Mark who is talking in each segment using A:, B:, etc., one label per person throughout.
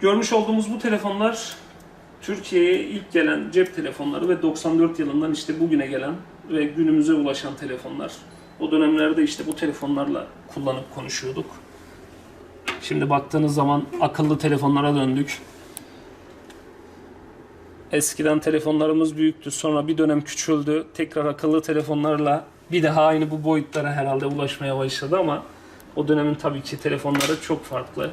A: Görmüş olduğumuz bu telefonlar Türkiye'ye ilk gelen cep telefonları ve 94 yılından işte bugüne gelen ve günümüze ulaşan telefonlar. O dönemlerde işte bu telefonlarla kullanıp konuşuyorduk. Şimdi baktığınız zaman akıllı telefonlara döndük. Eskiden telefonlarımız büyüktü. Sonra bir dönem küçüldü. Tekrar akıllı telefonlarla bir daha aynı bu boyutlara herhalde ulaşmaya başladı ama o dönemin tabii ki telefonları çok farklı.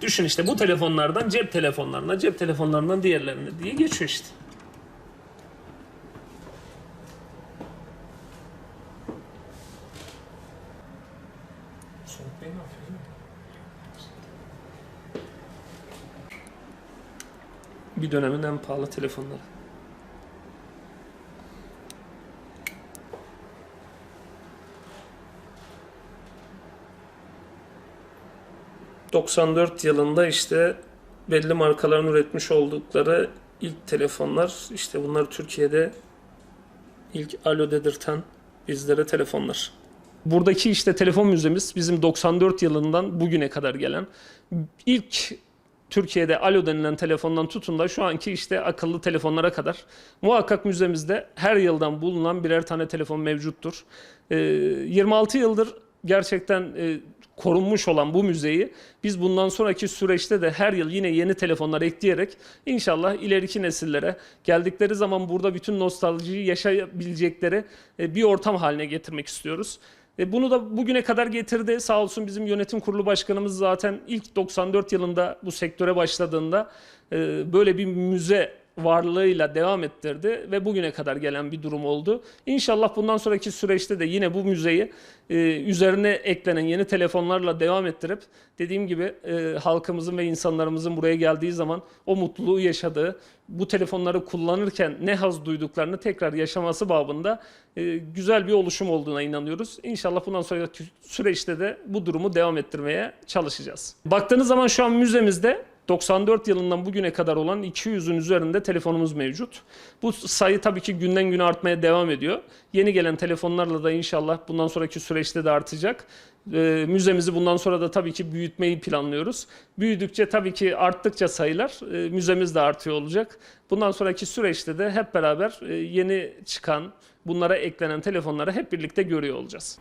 A: Düşün işte bu telefonlardan cep telefonlarına, cep telefonlarından diğerlerine diye geçiyor işte. Bir dönemin en pahalı telefonları. ...94 yılında işte belli markaların üretmiş oldukları ilk telefonlar... ...işte bunlar Türkiye'de ilk alo dedirten bizlere telefonlar. Buradaki işte telefon müzemiz bizim 94 yılından bugüne kadar gelen ilk Türkiye'de alo denilen telefondan tutun da şu anki işte akıllı telefonlara kadar muhakkak müzemizde her yıldan bulunan birer tane telefon mevcuttur. Ee, 26 yıldır gerçekten e, korunmuş olan bu müzeyi biz bundan sonraki süreçte de her yıl yine yeni telefonlar ekleyerek inşallah ileriki nesillere geldikleri zaman burada bütün nostaljiyi yaşayabilecekleri e, bir ortam haline getirmek istiyoruz. E, bunu da bugüne kadar getirdi. Sağ olsun bizim yönetim kurulu başkanımız zaten ilk 94 yılında bu sektöre başladığında e, böyle bir müze varlığıyla devam ettirdi ve bugüne kadar gelen bir durum oldu. İnşallah bundan sonraki süreçte de yine bu müzeyi e, üzerine eklenen yeni telefonlarla devam ettirip dediğim gibi e, halkımızın ve insanlarımızın buraya geldiği zaman o mutluluğu yaşadığı, bu telefonları kullanırken ne haz duyduklarını tekrar yaşaması babında e, güzel bir oluşum olduğuna inanıyoruz. İnşallah bundan sonraki süreçte de bu durumu devam ettirmeye çalışacağız. Baktığınız zaman şu an müzemizde 94 yılından bugüne kadar olan 200'ün üzerinde telefonumuz mevcut. Bu sayı tabii ki günden güne artmaya devam ediyor. Yeni gelen telefonlarla da inşallah bundan sonraki süreçte de artacak. Ee, müzemizi bundan sonra da tabii ki büyütmeyi planlıyoruz. Büyüdükçe tabii ki arttıkça sayılar e, müzemiz de artıyor olacak. Bundan sonraki süreçte de hep beraber e, yeni çıkan bunlara eklenen telefonları hep birlikte görüyor olacağız.